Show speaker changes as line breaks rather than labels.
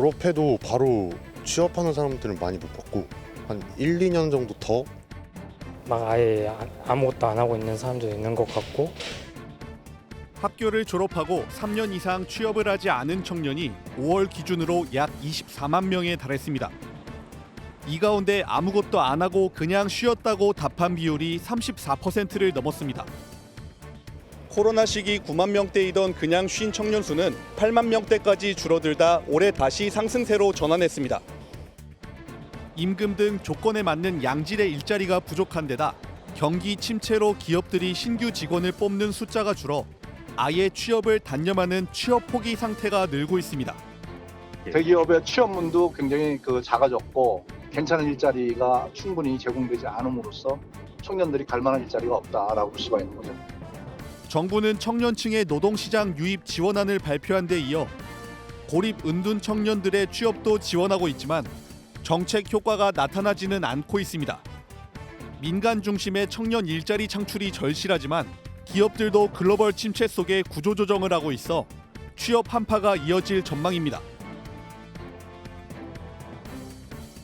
졸업해도 바로 취업하는 사람들은 많이 못 봤고 한 1, 2년 정도 더
막 아예 아- 아무것도 안 하고 있는 사람도 있는 것 같고
학교를 졸업하고 3년 이상 취업을 하지 않은 청년이 5월 기준으로 약 24만 명에 달했습니다. 이 가운데 아무것도 안 하고 그냥 쉬었다고 답한 비율이 34%를 넘었습니다. 코로나 시기 9만 명대이던 그냥 쉰 청년 수는 8만 명대까지 줄어들다 올해 다시 상승세로 전환했습니다. 임금 등 조건에 맞는 양질의 일자리가 부족한 데다 경기 침체로 기업들이 신규 직원을 뽑는 숫자가 줄어 아예 취업을 단념하는 취업 포기 상태가 늘고 있습니다.
대기업의 취업문도 굉장히 그 작아졌고 괜찮은 일자리가 충분히 제공되지 않음으로써 청년들이 갈 만한 일자리가 없다라고 볼 수가 있는 거죠.
정부는 청년층의 노동시장 유입 지원안을 발표한 데 이어 고립 은둔 청년들의 취업도 지원하고 있지만 정책 효과가 나타나지는 않고 있습니다. 민간 중심의 청년 일자리 창출이 절실하지만 기업들도 글로벌 침체 속에 구조조정을 하고 있어 취업 한파가 이어질 전망입니다.